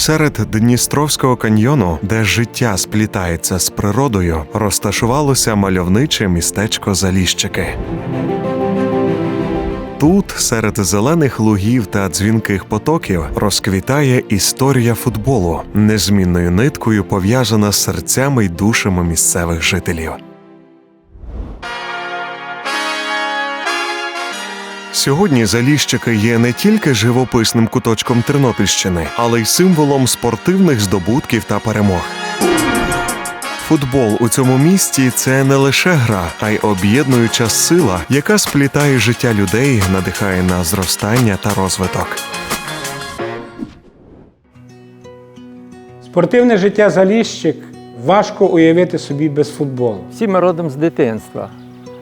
Серед Дністровського каньйону, де життя сплітається з природою, розташувалося мальовниче містечко Заліщики. Тут, серед зелених лугів та дзвінких потоків, розквітає історія футболу, незмінною ниткою пов'язана з серцями й душами місцевих жителів. Сьогодні Заліщики є не тільки живописним куточком Тернопільщини, але й символом спортивних здобутків та перемог. Футбол у цьому місті це не лише гра, а й об'єднуюча сила, яка сплітає життя людей, надихає на зростання та розвиток. Спортивне життя Заліщик важко уявити собі без футболу. Всі ми родом з дитинства,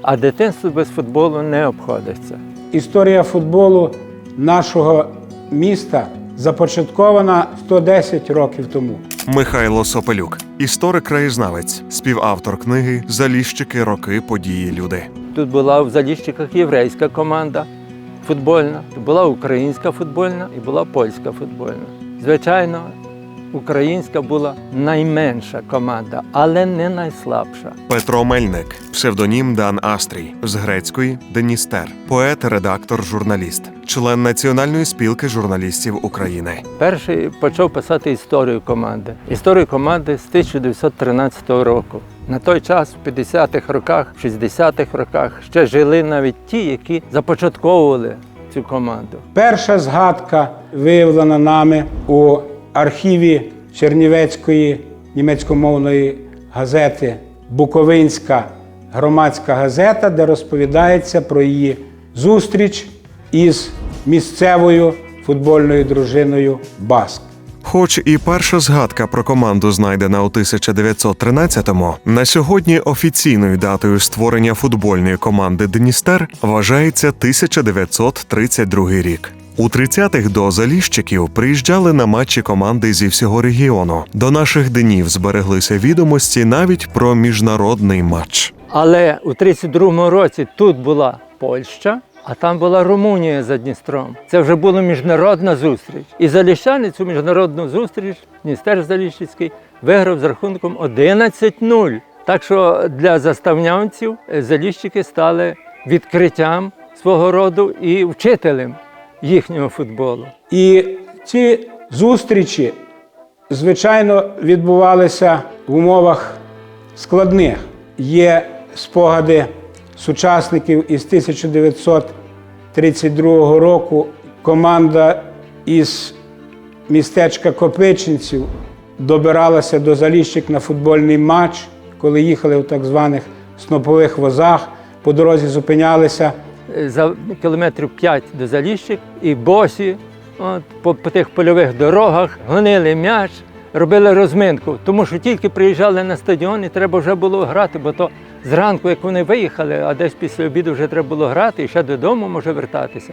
а дитинство без футболу не обходиться. Історія футболу нашого міста започаткована 110 років тому. Михайло Сопелюк, історик-краєзнавець, співавтор книги Заліщики роки події люди. Тут була в Заліщиках єврейська команда футбольна, була українська футбольна і була польська футбольна. Звичайно, українська була найменша команда, але не найслабша. Петро Мельник, псевдонім Дан Астрій, з грецької Деністер, поет, редактор, журналіст, член Національної спілки журналістів України. Перший почав писати історію команди. Історію команди з 1913 року. На той час, в 50-х роках, 60-х роках, ще жили навіть ті, які започатковували цю команду. Перша згадка виявлена нами у архіві Чернівецької німецькомовної газети Буковинська громадська газета, де розповідається про її зустріч із місцевою футбольною дружиною Баск. Хоч і перша згадка про команду знайдена у 1913-му, на сьогодні офіційною датою створення футбольної команди Дністер вважається 1932 рік. У 30-х до Заліщиків приїжджали на матчі команди зі всього регіону. До наших днів збереглися відомості навіть про міжнародний матч. Але у 32-му році тут була Польща, а там була Румунія за Дністром. Це вже була міжнародна зустріч. І заліщани цю міжнародну зустріч міністер Заліщицький виграв з рахунком 11-0. Так що для заставнянців заліщики стали відкриттям свого роду і вчителем їхнього футболу. І ці зустрічі, звичайно, відбувалися в умовах складних. Є спогади сучасників із 1932 року. Команда із містечка Копичинців добиралася до Заліщик на футбольний матч, коли їхали в так званих снопових возах. По дорозі зупинялися за кілометрів 5 до Заліщик і босі от, по, по тих польових дорогах гонили м'яч, робили розминку, тому що тільки приїжджали на стадіон і треба вже було грати, бо то зранку, як вони виїхали, а десь після обіду вже треба було грати і ще додому може вертатися.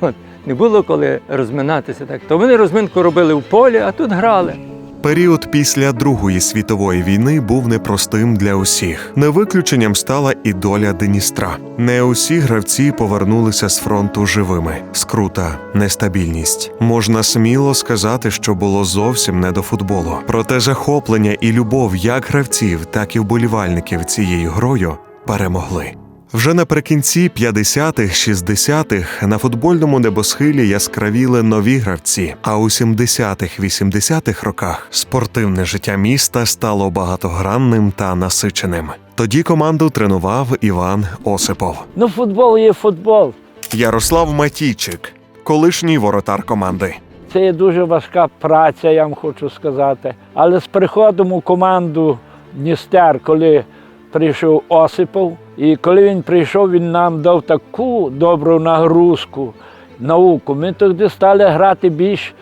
От, не було коли розминатися так. То вони розминку робили в полі, а тут грали. Період після Другої світової війни був непростим для усіх. Не виключенням стала і доля Деністра. Не усі гравці повернулися з фронту живими. Скрута, нестабільність. Можна сміло сказати, що було зовсім не до футболу. Проте захоплення і любов як гравців, так і вболівальників цією грою перемогли. Вже наприкінці 50-х, 60-х на футбольному небосхилі яскравіли нові гравці. А у 70-х, 80-х роках спортивне життя міста стало багатогранним та насиченим. Тоді команду тренував Іван Осипов. Ну, футбол є футбол. Ярослав Матійчик, колишній воротар команди. Це є дуже важка праця, я вам хочу сказати. Але з приходом у команду Дністер, коли прийшов Осипов, і коли він прийшов, він нам дав таку добру нагрузку, науку. Ми тоді стали грати більш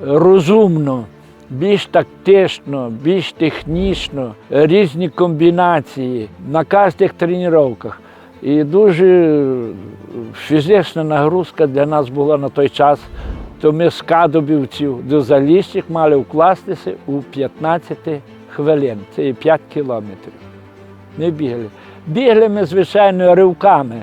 розумно, більш тактично, більш технічно, різні комбінації на кожних тренуваннях. І дуже фізична нагрузка для нас була на той час. То ми з Кадобівців до Заліщик мали вкластися у 15 хвилин. Це є 5 кілометрів. Ми бігли. Бігли ми, звичайно, ривками.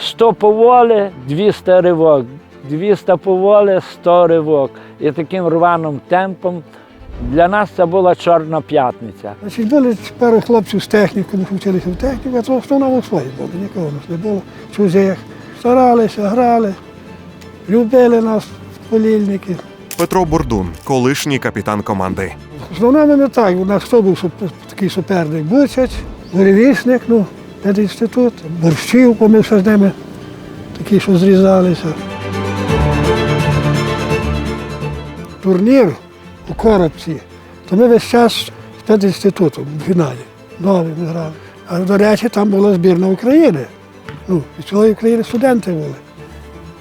100 поволі, 200 ривок, Дві стаповоли, 100 ривок. І таким рваним темпом для нас це була чорна п'ятниця. Значить, були пару хлопців з технікою, ми вчилися в техніку, а то в основному свої були, нікого нас не було. Чужих. Старалися, грали, любили нас, полільники. Петро Бурдун, колишній капітан команди. Основному не так. У нас хто був такий суперник? Бучач, буревісник, ну, пединститут, борщівку ми з ними такі, що зрізалися. Турнір у Коробці, то ми весь час з пединститутом в фіналі. Нові ми грали. А до речі, там була збірна України. Ну, від цілої України студенти були.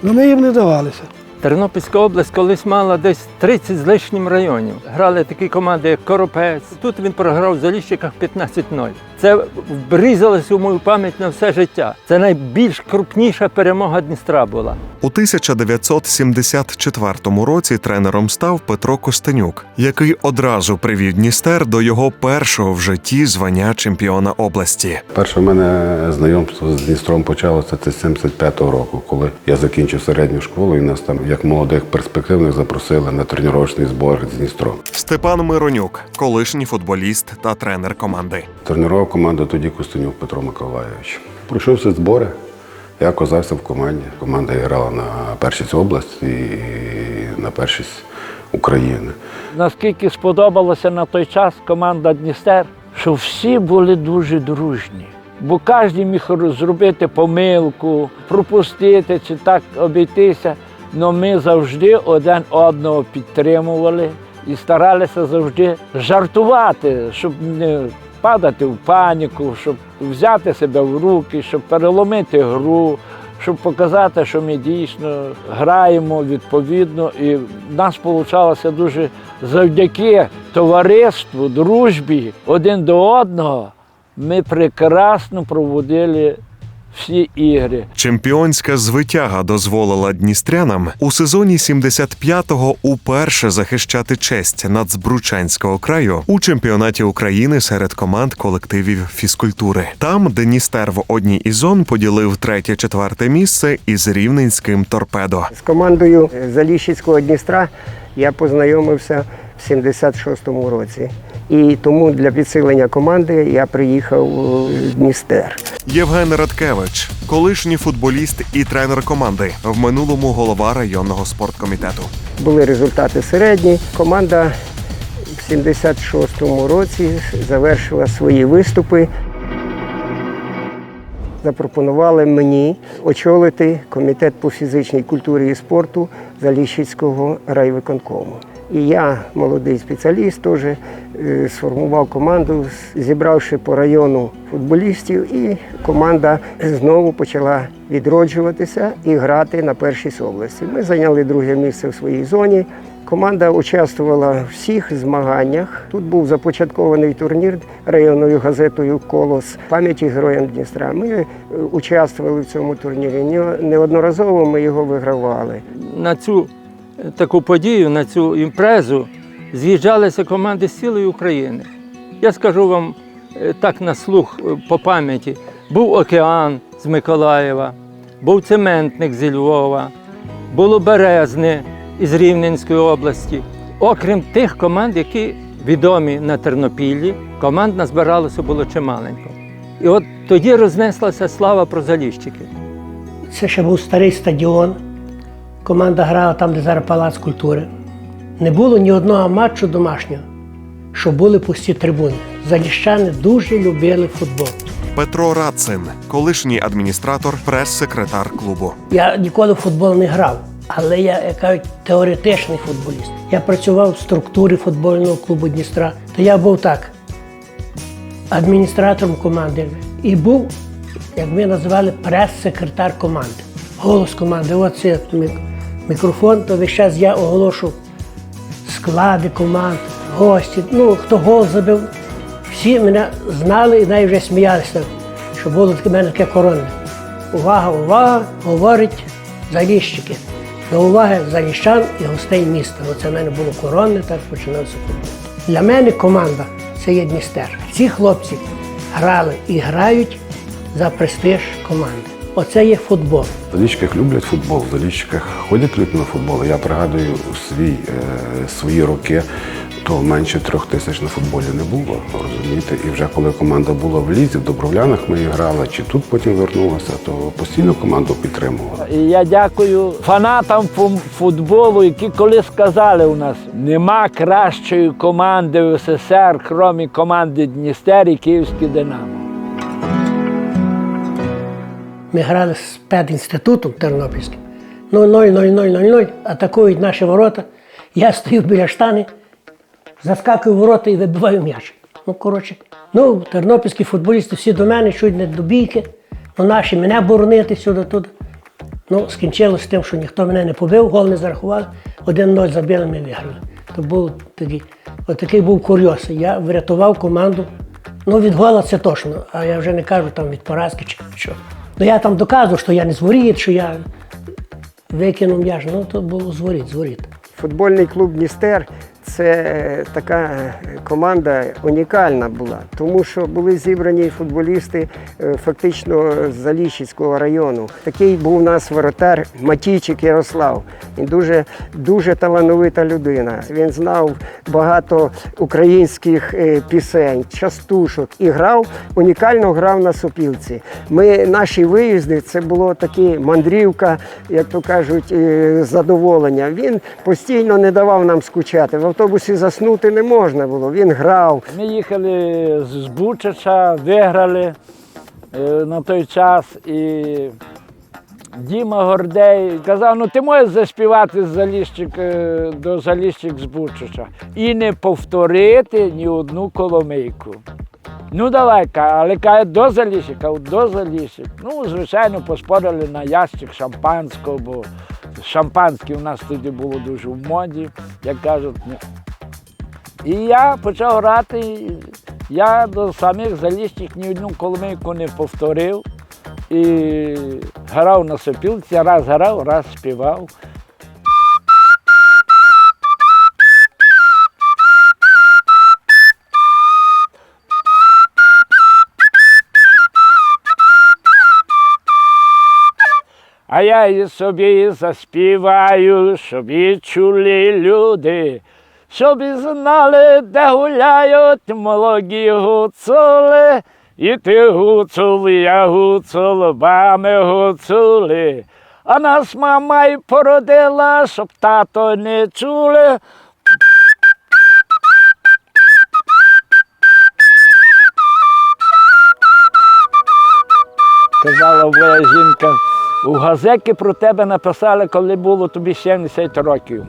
Ну ми їм не давалися. Тернопільська область колись мала десь 30 з лишнім районів. Грали такі команди, як Коропець. Тут він програв в Заліщиках 15-0. Це врізалося у мою пам'ять на все життя. Це найбільш крупніша перемога Дністра була. У 1974 році тренером став Петро Костенюк, який одразу привів Дністер до його першого в житті звання чемпіона області. Перше в мене знайомство з Дністром почалося це з 75-го року, коли я закінчив середню школу, і нас там, як молодих перспективних, запросили на тренувальний збор з Дністром. Степан Миронюк, колишній футболіст та тренер команди. Тренував команду тоді Костенюк Петро Миколайович. Пройшов всі збори. Я оказався в команді. Команда грала на першість області і на першість України. Наскільки сподобалася на той час команда Дністер, що всі були дуже дружні. Бо кожен міг зробити помилку, пропустити чи так обійтися. Але ми завжди один одного підтримували і старалися завжди жартувати, щоб не падати в паніку, щоб взяти себе в руки, щоб переломити гру, щоб показати, що ми дійсно граємо відповідно. І в нас вийшло дуже завдяки товариству, дружбі один до одного. Ми прекрасно проводили всі ігри. Чемпіонська звитяга дозволила дністрянам у сезоні 75-го уперше захищати честь Нацбручанського краю у чемпіонаті України серед команд колективів фізкультури. Там Дністер в одній із зон поділив третє-четверте місце із рівненським торпедо. З командою Заліщицького Дністра я познайомився в 76-му році. І тому для підсилення команди я приїхав у Дністер. Євген Радкевич, колишній футболіст і тренер команди, в минулому голова районного спорткомітету. Були результати середні. Команда в 76-му році завершила свої виступи. Запропонували мені очолити комітет по фізичній культурі і спорту Заліщицького райвиконкому. І я, молодий спеціаліст, теж сформував команду, зібравши по району футболістів, і команда знову почала відроджуватися і грати на першій області. Ми зайняли друге місце в своїй зоні. Команда участвувала в всіх змаганнях. Тут був започаткований турнір районною газетою Колос пам'яті героям Дністра. Ми е, участвували в цьому турнірі. Неодноразово ми його вигравали. На цю е, таку подію, на цю імпрезу з'їжджалися команди з цілої України. Я скажу вам е, так на слух е, по пам'яті. Був океан з Миколаєва, був цементник зі Львова, було Березне із Рівненської області. Окрім тих команд, які відомі на Тернопіллі, команд назбиралося було чималенько. І от тоді рознеслася слава про заліщики. Це ще був старий стадіон. Команда грала там, де зараз палац культури. Не було ні одного матчу домашнього, що були пусті трибуни. Заліщани дуже любили футбол. Петро Рацин, колишній адміністратор, прес-секретар клубу. Я ніколи в футбол не грав, але я, як кажуть, теоретичний футболіст. Я працював в структурі футбольного клубу Дністра. То я був так, адміністратором команди і був, як ми називали, прес-секретар команди. Голос команди. Оце мік- мікрофон, то весь час я оголошу склади команд, гості. Ну, хто гол забив. Всі мене знали і навіть вже сміялися, що було таке мене таке коронне. Увага, увага, говорить заліщики. До уваги заліщан і гостей міста. Оце в мене було коронне, так починався футбол. Для мене команда це є Дністер. Ці хлопці грали і грають за престиж команди. Оце є футбол. В Заліщиках люблять футбол, в Заліщиках ходять люди на футбол. Я пригадую свій, е, свої роки, то менше трьох тисяч на футболі не було, розумієте? І вже коли команда була в лізі, в Добровлянах ми грали, чи тут потім вернулася, то постійно команду підтримували. І я дякую фанатам футболу, які колись сказали у нас, нема кращої команди в СССР, крім команди Дністер і Київське Динамо. Ми грали з педінститутом Тернопільським. Ну, 0-0-0-0-0, атакують наші ворота. Я стою біля штани, заскакую в ворота і вибиваю м'яч. Ну, коротше, ну, тернопільські футболісти всі до мене, чуть не до бійки. Ну, наші мене боронити сюди-туди. Ну, скінчилось тим, що ніхто мене не побив, гол не зарахували. 1-0 забили, ми виграли. То був такий, отакий був курйоз. Я врятував команду. Ну, від гола це точно, а я вже не кажу там від поразки чи що. Ну я там доказував, що я не зворіт, що я викинув м'яч. Ну, то було зворіт, зворіт. Футбольний клуб Дністер це така команда унікальна була, тому що були зібрані футболісти е, фактично з Заліщицького району. Такий був у нас воротар Матійчик Ярослав. Він дуже, дуже талановита людина. Він знав багато українських е, пісень, частушок і грав, унікально грав на сопілці. Ми, наші виїзди, це було такі мандрівка, як то кажуть, е, задоволення. Він постійно не давав нам скучати. В автобусі заснути не можна було. Він грав. Ми їхали з Бучача, виграли е, на той час. І Діма Гордей казав, ну ти можеш заспівати Заліщик, е, до Заліщик з Бучача і не повторити ні одну коломийку. Ну давай, але каже, до Заліщика, до Заліщик. Ну, звичайно, поспорили на ящик шампанського, бо шампанське у нас тоді було дуже в моді, як кажуть. І я почав грати. Я до самих заліщик ні одну коломийку не повторив. І грав на сопілці, раз грав, раз співав. А я і собі заспіваю, щоб і чули люди, щоб і знали, де гуляють молоді гуцули. І ти гуцул, і я гуцул, бами гуцули. А нас мама й породила, щоб тато не чули. Казала моя жінка, у газеті про тебе написали, коли було тобі 70 років.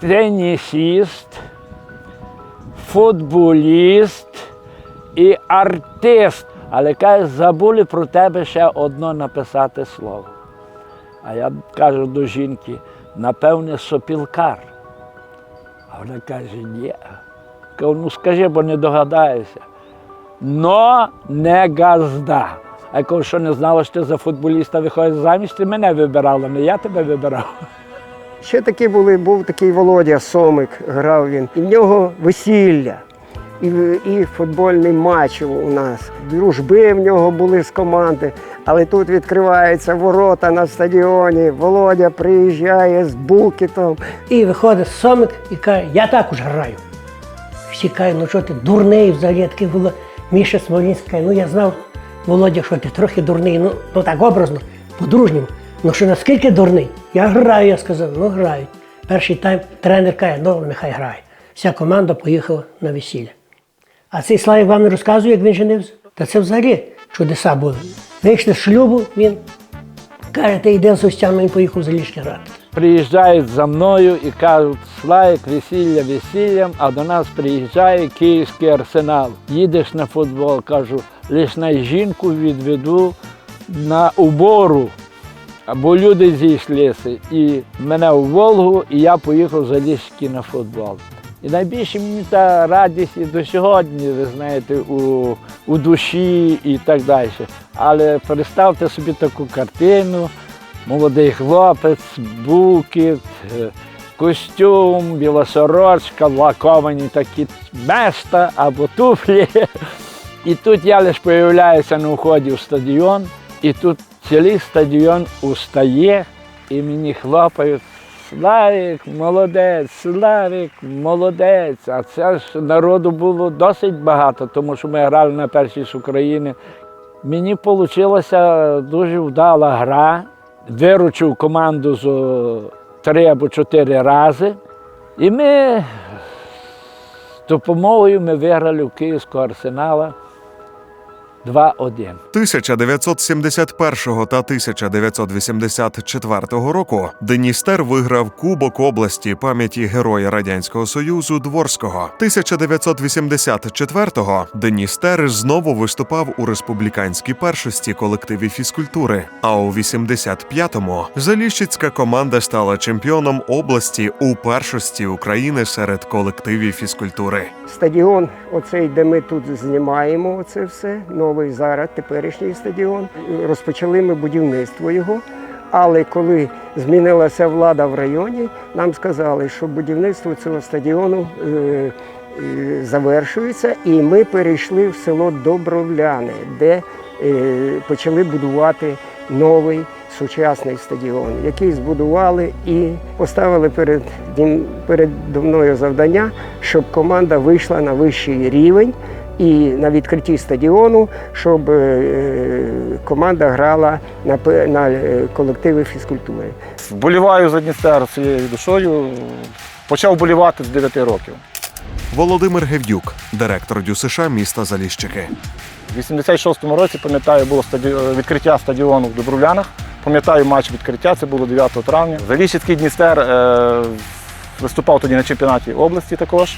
Тенісіст, футболіст і артист. Але каже, забули про тебе ще одно написати слово. А я кажу до жінки, напевне, сопілкар. А вона каже, ні. Кажу, ну скажи, бо не догадаєшся. Но не газда. А я кажу, що не знала, що ти за футболіста виходиш заміж, ти мене вибирала, не я тебе вибирав. Ще такі були, був такий Володя Сомик, грав він. І в нього весілля. І, і футбольний матч у нас. Дружби в нього були з команди. Але тут відкриваються ворота на стадіоні. Володя приїжджає з букетом. І виходить сомик і каже, я також граю. Всі кажуть, ну що ти дурний взагалі такий було. Міша Смолінський ну я знав, Володя, що ти трохи дурний, ну, ну так образно, по-дружньому. Ну що наскільки дурний? Я граю, я сказав, ну граю. Перший тайм тренер каже, ну нехай грає. Вся команда поїхала на весілля. А цей Славік вам не розказує, як він женився? Та це взагалі чудеса були. Вийшли з шлюбу, він каже, ти йди з гостями, він поїхав за ліжки грати. Приїжджають за мною і кажуть, Славик, весілля весіллям, а до нас приїжджає київський арсенал. Їдеш на футбол, кажу, лиш на жінку відведу на убору. Або люди зійшлися. І мене у Волгу, і я поїхав за ліжки на футбол. І найбільше мені та радість і до сьогодні, ви знаєте, у, у душі і так далі. Але представте собі таку картину, молодий хлопець, букет, е, костюм, біла сорочка, лаковані такі мешта або туфлі. І тут я лише появляюся на вході в стадіон, і тут Цілий стадіон устає і мені хлопають. Славік, молодець, Славік, молодець. А це ж народу було досить багато, тому що ми грали на першій з України. Мені вийшла дуже вдала гра. Виручив команду з три або чотири рази. І ми з допомогою ми виграли в Київського арсенала 2-1. 1971 та 1984 року Деністер виграв Кубок області пам'яті Героя Радянського Союзу Дворського. 1984-го Деністер знову виступав у республіканській першості колективі фізкультури. А у 85-му Заліщицька команда стала чемпіоном області у першості України серед колективів фізкультури. Стадіон, оцей, де ми тут знімаємо це все, новий зараз, теперішній стадіон. Розпочали ми будівництво його. Але коли змінилася влада в районі, нам сказали, що будівництво цього стадіону е, е, завершується, і ми перейшли в село Добровляне, де е, почали будувати новий сучасний стадіон, який збудували і поставили перед, передо мною завдання, щоб команда вийшла на вищий рівень. І на відкритті стадіону, щоб е, команда грала на, на е, колективи фізкультури. Вболіваю за Дністер своєю душою. Почав болівати з 9 років. Володимир Гевдюк, директор ДЮСШ міста Заліщики. У 86-му році, пам'ятаю, було стаді... відкриття стадіону в Добровлянах. Пам'ятаю матч відкриття, це було 9 травня. Заліщицький Дністер е... виступав тоді на чемпіонаті області також.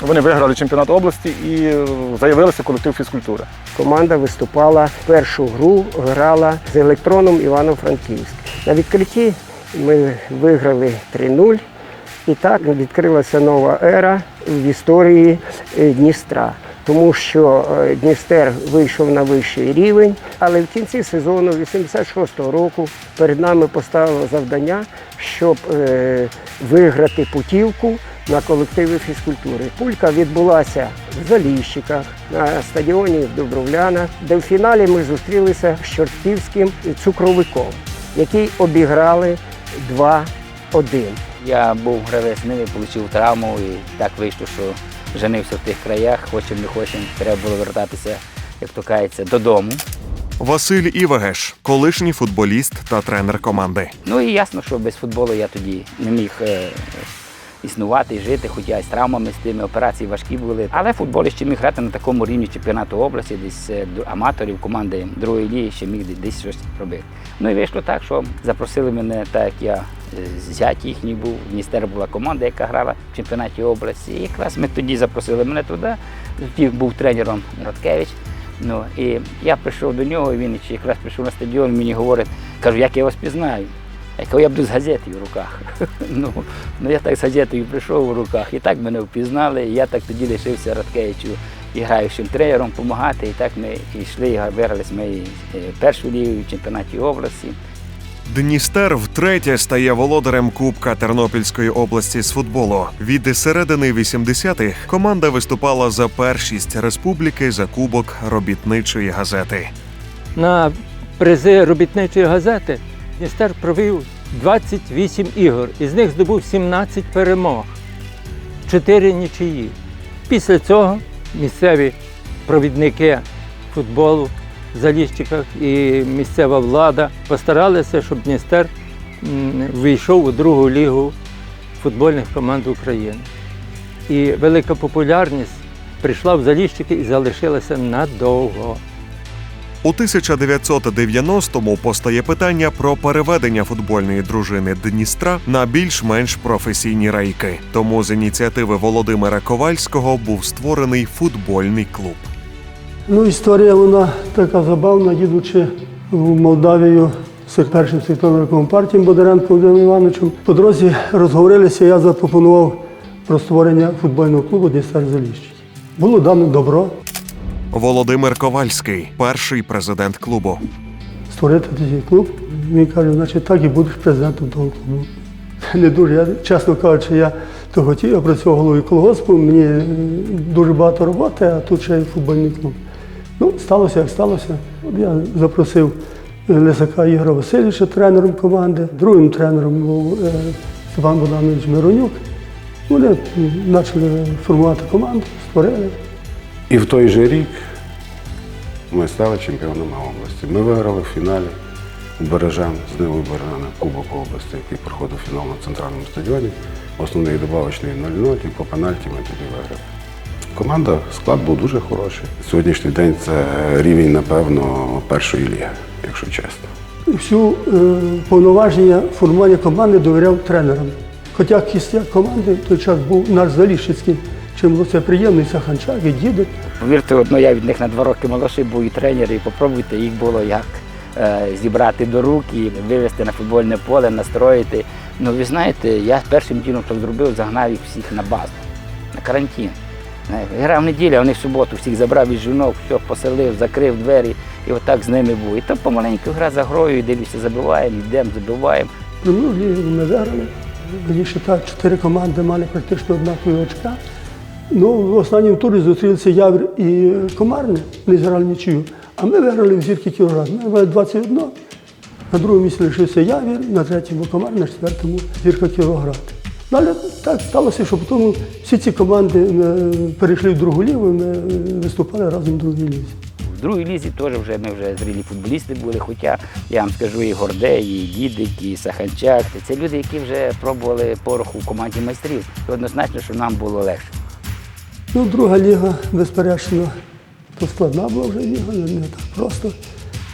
Вони виграли чемпіонат області і заявилися в колектив фізкультури. Команда виступала першу гру, грала з електроном Івано-Франківськ. На відкритті ми виграли 3-0. І так відкрилася нова ера в історії е, Дністра. Тому що е, Дністер вийшов на вищий рівень, але в кінці сезону 86-го року перед нами поставило завдання, щоб е, виграти путівку на колективи фізкультури. Пулька відбулася в Заліщиках, на стадіоні в Добровлянах, де в фіналі ми зустрілися з Чортківським цукровиком, який обіграли 2-1. Я був гравець ними, отримав травму і так вийшло, що женився в тих краях, хочемо не хочемо, треба було вертатися, як то кажеться, додому. Василь Івагеш, колишній футболіст та тренер команди. Ну і ясно, що без футболу я тоді не міг е, існувати жити, хоча з травмами, з тими операції важкі були. Але футбол ще міг грати на такому рівні чемпіонату області, десь е, аматорів команди другої ліги ще міг десь- щось робити. Ну і вийшло так, що запросили мене, так як я е, зять їхній був. В Дністер була команда, яка грала в чемпіонаті області. І якраз ми тоді запросили мене туди. Тоді був тренером Радкевич. Ну і я прийшов до нього, він якраз прийшов на стадіон, мені говорить, кажу, як я вас пізнаю. Я я буду з газетою в руках. ну, ну я так з газетою прийшов у руках, і так мене впізнали. І я так тоді лишився Радкевичу і граючим тренером допомагати. І так ми йшли, і виграли ми е, першу лігу в чемпіонаті області. Дністер втретє стає володарем Кубка Тернопільської області з футболу. Від середини 80-х команда виступала за першість республіки за кубок робітничої газети. На призи робітничої газети Дністер провів 28 ігор, із них здобув 17 перемог, 4 нічиї. Після цього місцеві провідники футболу в Заліщиках і місцева влада постаралися, щоб Дністер м, вийшов у другу лігу футбольних команд України. І велика популярність прийшла в Заліщики і залишилася надовго. У 1990-му постає питання про переведення футбольної дружини Дністра на більш-менш професійні рейки. Тому з ініціативи Володимира Ковальського був створений футбольний клуб. Ну, історія вона така забавна, їдучи в Молдавію з першим світовим компартієм Бондаренко Володимиром Івановичем. По дорозі розговорилися, я запропонував про створення футбольного клубу Дістар Заліщики. Було дано добро Володимир Ковальський, перший президент клубу. створити такий клуб. Він каже, значить, так і будеш президентом того клубу. Не дуже, я, чесно кажучи, я то хотів, я працював головою колгоспу, мені е, дуже багато роботи, а тут ще й футбольний клуб. Ну, сталося, як сталося. Я запросив Лисака Ігора Васильовича тренером команди, другим тренером був е, Степан Богданович Миронюк. Вони почали формувати команду, створили. І в той же рік ми стали чемпіонами області. Ми виграли в фіналі у Бережан з Нивою Кубок області, який проходив фінал на центральному стадіоні. Основний добавочний 0-0 і по пенальті ми тоді виграли. Команда, склад був дуже хороший. Сьогоднішній день це рівень, напевно, першої ліги, якщо чесно. Всю е, повноваження формування команди довіряв тренерам. Хоча кістяк команди в той час був наш Заліщицький, чим було це приємно, і Саханчак, і дідик. Повірте, одно я від них на два роки молодший був і тренер, і попробуйте, їх було як е, зібрати до рук і вивезти на футбольне поле, настроїти. Ну ви знаєте, я першим ділом, що зробив, загнав їх всіх на базу, на карантин. Грав неділя, вони в суботу всіх забрав із жінок, все поселив, закрив двері і отак з ними був. І то помаленьку гра за грою, дивлюся, забиваємо, йдемо, забиваємо. Прем'єр лігу ми виграли. Раніше так, чотири команди мали практично однакові очка. Ну, в останньому турі зустрілися Явір і Комарне, не зіграли нічию. А ми виграли в зірки Кіровоград. Ми виграли 21. На другому місці лишився Явір, на третьому Комар, на четвертому зірка Кіровоград. Ну, але так сталося, що потім всі ці команди е, перейшли в другу лігу, і ми е, виступали разом в другій лізі. В другій лізі теж вже ми вже зрілі футболісти були, хоча я вам скажу і Гордей, і Дідик, і Саханчак. Це люди, які вже пробували пороху в команді майстрів. І однозначно, що нам було легше. Ну, друга ліга, безперечно, то складна була вже ліга, не так просто.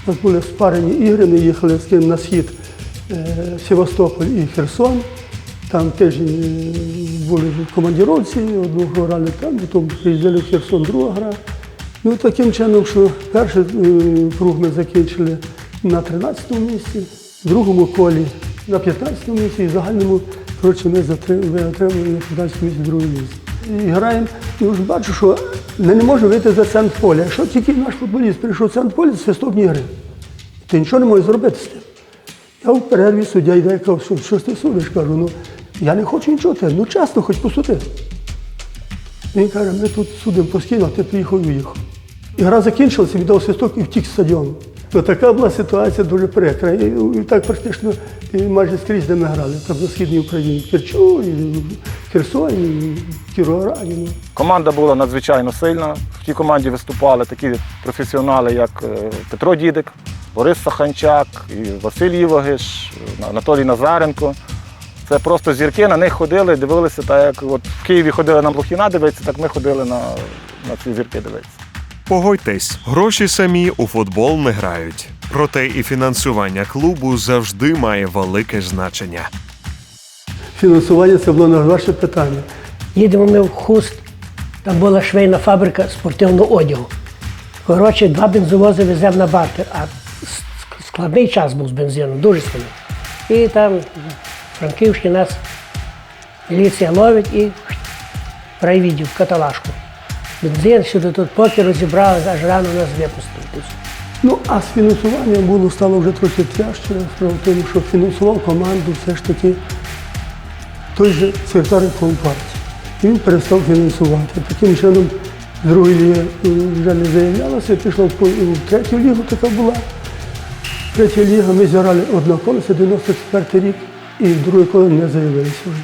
У нас були спарені ігри, ми їхали з ким на схід е, Севастополь і Херсон. Там тиждень були командіровці, одну грали там, потім приїздили в Херсон, друга гра. Ну, таким чином, що перший е, круг ми закінчили на 13-му місці, в другому колі на 15-му місці і в загальному, коротше, ми отримали на 15-му місці другої місці. І граємо, і вже бачу, що ми не можемо вийти за центр поля. Якщо тільки наш футболіст прийшов в центр поля, це свисток ні гри. Ти нічого не можеш зробити з тим. Я в перерві суддя йде каже, що, що ж ти судиш? Кажу, ну я не хочу нічого, ти, ну часто хоч посуди. Він каже, ми тут судимо постійно, а ти приїхав і уїхав. І гра закінчилася, віддав свисток і втік з стадіону. То така була ситуація дуже прикра. І, так практично майже скрізь, де ми грали, там на східній Україні, Керчу, Херсоні, Кіровограді. Ну. Команда була надзвичайно сильна. В тій команді виступали такі професіонали, як е, Петро Дідик, Борис Саханчак, і Василь Івагиш, Анатолій Назаренко. Це просто зірки, на них ходили, дивилися, так як от в Києві ходили на Блохіна дивитися, так ми ходили на, на ці зірки дивитися. Погодьтесь, гроші самі у футбол не грають. Проте і фінансування клубу завжди має велике значення. Фінансування це було на ваше питання. Їдемо ми в хуст, там була швейна фабрика спортивного одягу. Коротше, два бензовози веземо на бартер, а складний час був з бензином, дуже складний. І там в Франківській нас міліція ловить і в райвідділ, в каталажку. Бензин сюди тут поки розібрали, аж рано нас випустили. Ну, а з фінансуванням було стало вже трохи тяжче. Справа в тому, що фінансував команду все ж таки той же секретар партії. І він перестав фінансувати. Таким чином, другої ліги е, вже не заявлялося, пішла в в третю лігу, така була. Третя ліга, ми зіграли одна колесо, 94 рік, і в друге коло не заявилися вже.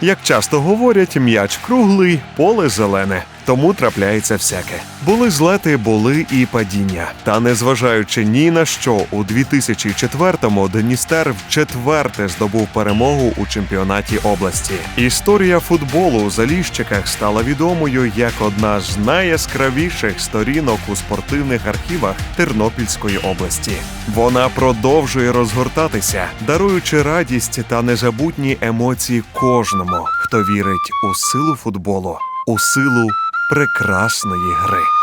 Як часто говорять, м'яч круглий, поле зелене. Тому трапляється всяке. Були злети, були і падіння. Та незважаючи ні на що, у 2004-му Дністер вчетверте здобув перемогу у чемпіонаті області. Історія футболу у Заліщиках стала відомою як одна з найяскравіших сторінок у спортивних архівах Тернопільської області. Вона продовжує розгортатися, даруючи радість та незабутні емоції кожному, хто вірить у силу футболу, у силу прекрасної гри.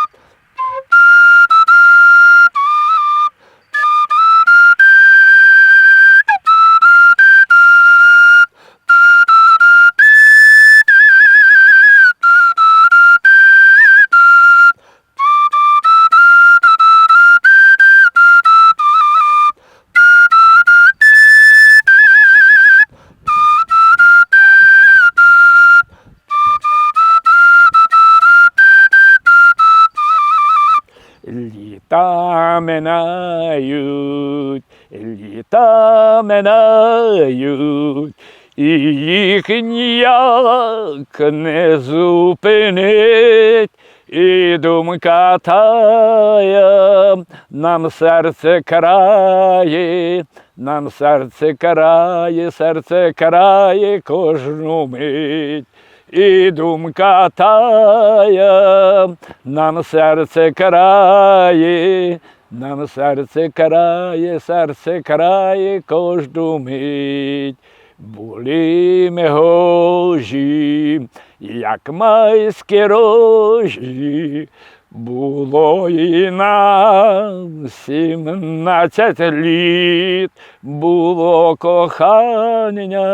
Літа минають, літа минають, і їх ніяк не зупинить. І думка тая, нам серце карає, нам серце карає, серце карає кожну мить. І думка тая, нам серце карає, нам серце карає, серце карає кожну мить. Були ми гожі, як майські рожі, було і нам сімнадцять літ, було кохання,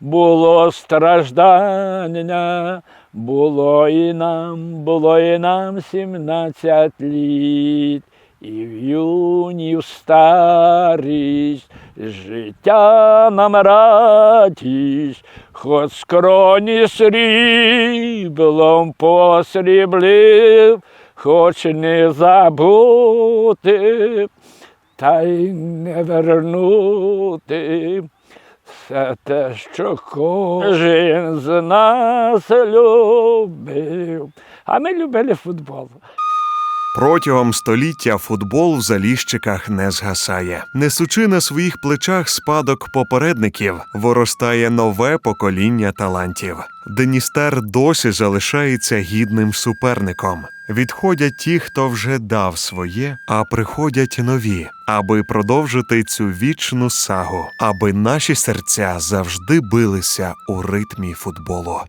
було страждання, було і нам, було і нам сімнадцять літ. І в юні, і старість, життя нам радість, хоч скроні сріблом посріблив, хоч не забути, та й не вернути. Все те, що кожен з нас любив. А ми любили футбол. Протягом століття футбол в заліщиках не згасає. Несучи на своїх плечах спадок попередників, виростає нове покоління талантів. Деністер досі залишається гідним суперником. Відходять ті, хто вже дав своє, а приходять нові, аби продовжити цю вічну сагу, аби наші серця завжди билися у ритмі футболу.